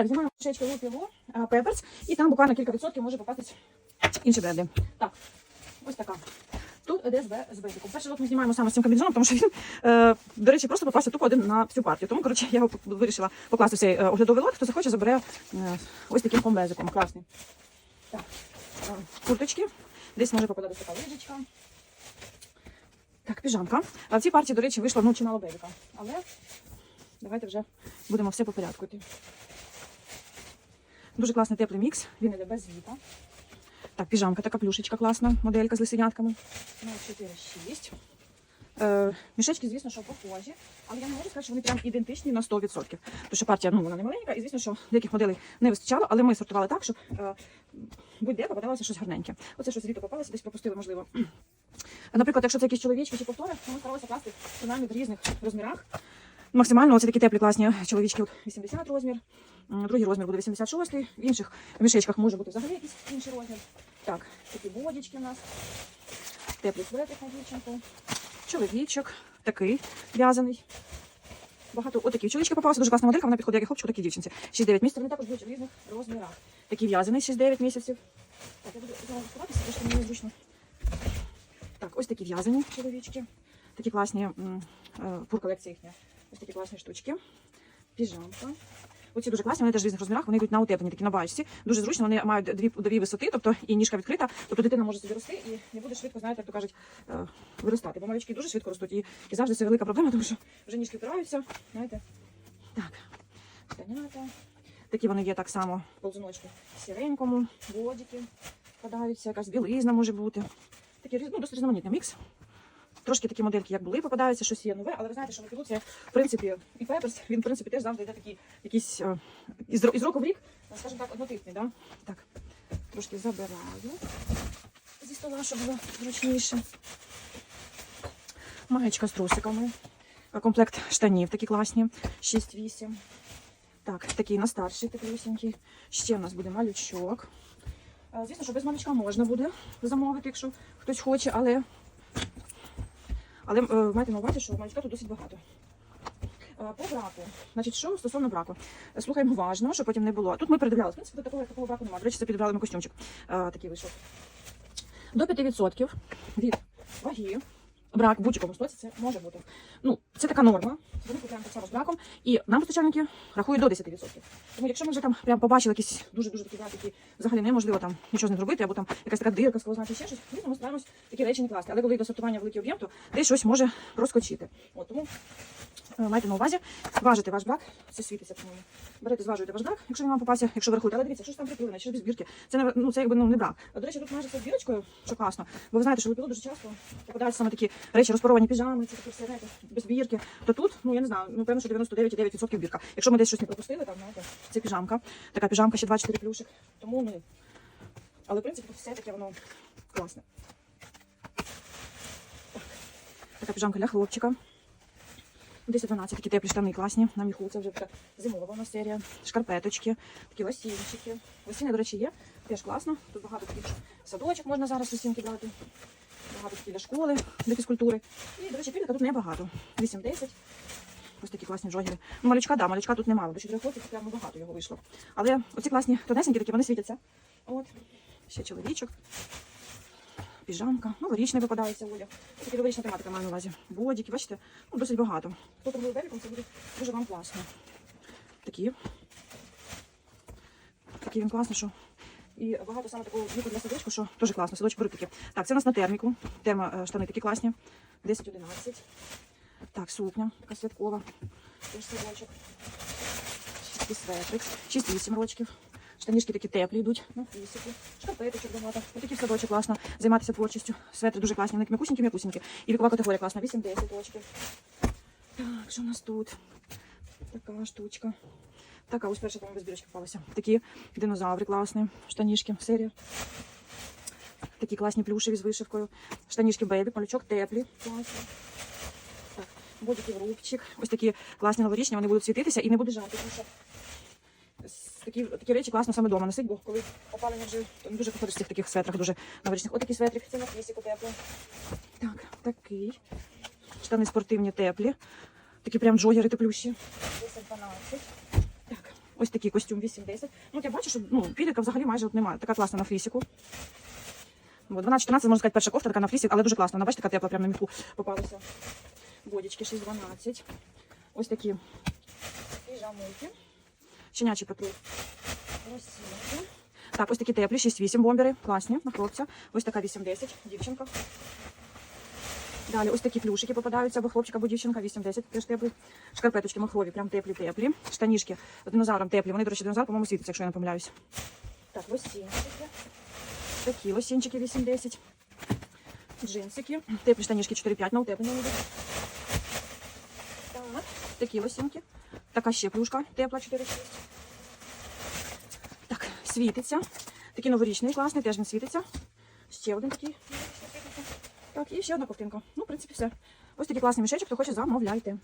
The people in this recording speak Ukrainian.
Так, знімаємо шечки лук його, пеперс, і там буквально кілька відсотків може попастись інші бренди. Так, ось така. Тут ДСБ з бейбіком. Перший лот ми знімаємо саме з цим комбінезоном, тому що він, е, до речі, просто попався тупо один на всю партію. Тому, коротше, я його вирішила покласти в цей е, оглядовий лот. Хто захоче, забере е, ось таким комбезиком. Класний. Так, е, курточки. Десь може попадати така лижечка. Так, піжамка. А в цій партії, до речі, вийшла ну, чимало бейбіка. Але давайте вже будемо все по порядку. Дуже класний теплий мікс. Він іде без звіта. Так, піжамка така плюшечка класна, моделька з лисенятками. Ну, 4-6. Е, мішечки, звісно, що похожі, але я не можу сказати, що вони прям ідентичні на 100%. Тому що партія ну, вона не маленька, і звісно, що деяких моделей не вистачало, але ми сортували так, щоб е, будь-де попадалося щось гарненьке. Оце щось звідти попалося, десь пропустили, можливо. Наприклад, якщо це якісь чоловічки чи повтори, то ми старалися класти принаймні в різних розмірах. Максимально це такі теплі класні чоловічки, 80 розмір, другий розмір буде 86, в інших мішечках може бути взагалі якийсь інший розмір. Так, такі водічки у нас, теплий светик на дівчинку, чоловічок, такий в'язаний. Багато отакі чоловічки попалися, дуже класна моделька, вона підходить як і хлопчику, так і дівчинці. 6-9 місяців, вони також будуть в різних розмірах. Такий в'язаний 6-9 місяців. Так, я буду зараз сховатися, тому що мені незручно. Так, ось такі в'язані чоловічки. Такі класні е, колекція їхня. Ось такі класні штучки. Піжамка. Оці дуже класні, вони теж в різних розмірах, вони йдуть на утеплені, такі на бачці. Дуже зручно, вони мають дві, дві висоти, тобто і ніжка відкрита, тобто дитина може собі рости і не буде швидко, знаєте, як то кажуть, е, виростати. Бо малючки дуже швидко ростуть. І, і завжди це велика проблема, тому що вже ніжки впираються. Знаєте. Так, штанята. Такі вони є так само ползуночки сіренькому, водики вкладаються, якась білизна може бути. Такі ну, досить різноманітний мікс. Трошки такі модельки, як були, попадаються, щось є нове, але ви знаєте, що в Лукілуці, в принципі, і Пеперс, він, в принципі, теж завжди йде такий якийсь е, із, із року в рік, е, скажімо так, однотипний, да? Так, трошки забираю зі стола, щоб було зручніше. Маєчка з трусиками. Е, Комплект штанів такі класні, 6-8. Так, такий на старший, теплюсінький. Ще у нас буде малючок. Е, Звісно, що без малючка можна буде замовити, якщо хтось хоче, але але е, майте на увазі, що малючка тут досить багато. Е, По браку. Значить, що стосовно браку. Е, Слухаємо уважно, щоб потім не було. Тут ми передивлялися. В принципі, до такого, такого браку немає. До речі, це підібрали ми костюмчик. Такий вийшов. До 5% від ваги. Брак в будь-якому стоці це може бути. Ну, це така норма. Вони купуємо так само з браком. І нам постачальники рахують до 10%. Тому якщо ми вже там прям побачили якісь дуже-дуже такі браки, які взагалі неможливо там нічого ним зробити, або там якась така дирка, сквозна чи ще щось, звісно, ми стараємось такі речі не класти. Але коли до сортування великий об'єм, то десь щось може проскочити. От тому е, майте на увазі, важите ваш брак, це світиться, по-моєму. Берете, зважуєте ваш брак, якщо він вам попався, якщо ви рахуєте. Але дивіться, що ж там прикріплене, що ж без бірки. Це не ну це якби ну не брак. А, До речі, тут майже з бірочкою, що класно. Бо ви знаєте, що лупіло дуже часто попадаються саме такі речі, розпоровані піжами, це таке все знаєте, без бірки. То тут, ну я не знаю, ну певно, що 99,9% бірка. Якщо ми десь щось не пропустили, там знаєте, це піжамка. Така піжамка ще 2-4 плюшик. Тому ну. Але в принципі тут все таке воно класне. Так. Така піжамка для хлопчика. 10-12 такі теплі штани класні. На міху це вже така зимова нас серія. Шкарпеточки, такі лосінчики. Лосіни, до речі, є. Теж класно. Тут багато таких садочок можна зараз лосінки брати. Багато такі школи, для фізкультури. І, до речі, пільника тут небагато. 8-10. Ось такі класні джогери. Ну, малючка, да, малючка тут немало. До чотирьох років прямо багато його вийшло. Але оці класні тонесенькі такі, вони світяться. От. Ще чоловічок. Піжамка, новорічний випадається одяг. Такі новорічна тематика маю на увазі. Бодіки, бачите, ну, досить багато. Хто торгує великом, це буде дуже вам класно. Такі. Такий він класний, що. І багато саме такого віку для садочку, що дуже класно. Садочок такі. Так, це у нас на терміку. Термо е, штани такі класні. 10-11. Так, сукня, така святкова. Теж садочок. Такий светрик. 6-8 рочків. Штанішки такі теплі йдуть, на фісики, шкарпеточок багато. Ось такі в садочок класно. Займатися творчістю. Светри дуже класні, вони м'якусінькі, м'якусінькі. І вікова категорія класна, 8-10 рочків. Так, що у нас тут? Така штучка. Така, ось перша, по-моєму, без бірочки попалася. Такі динозаври класні, штанішки, серія. Такі класні плюшеві з вишивкою. Штанішки бейбі, малючок теплі. Класні. Так, бодики в рубчик. Ось такі класні новорічні, вони будуть світитися і не буде що такі, такі речі класно саме вдома носить, бо коли опалення вже то не дуже походиш в цих таких светрах, дуже новорічних. Отакий светрик, це на фісіку тепло. Так, такий. Штани спортивні теплі. Такі прям джогери теплющі. 10-12. Ось такий костюм 8-10. Ну, я бачу, що ну, підлітка взагалі майже от немає. Така класна на флісіку. 12-14, можна сказати, перша кофта така на флісі, але дуже класна. Вона, бачите, така тепла, прямо на міху попалася. Бодічки 6-12. Ось такі піжамульки. Щенячий патруль. Російки. Так, ось такі теплі, 6-8 бомбери. Класні на хлопця. Ось така 8-10, дівчинка. Далі ось такі плюшики попадаються, або хлопчик, або дівчинка, 8-10, теж теплі. Шкарпеточки махрові, прям теплі-теплі. Штанішки з динозавром теплі. Вони, до речі, динозавр, по-моєму, світиться, якщо я не помиляюсь. Так, лосінчики. Такі лосінчики 8-10. Джинсики. Теплі штанішки 4-5, на утеплення. Так, такі лосінки. Така ще плюшка тепла 4-6. Так, світиться. Такий новорічний, класний, теж він світиться. Ще один такий. Так, і ще одна ковтинка. Ну, в принципі, все. Ось такий класний мішечок, хто хоче, замовляйте.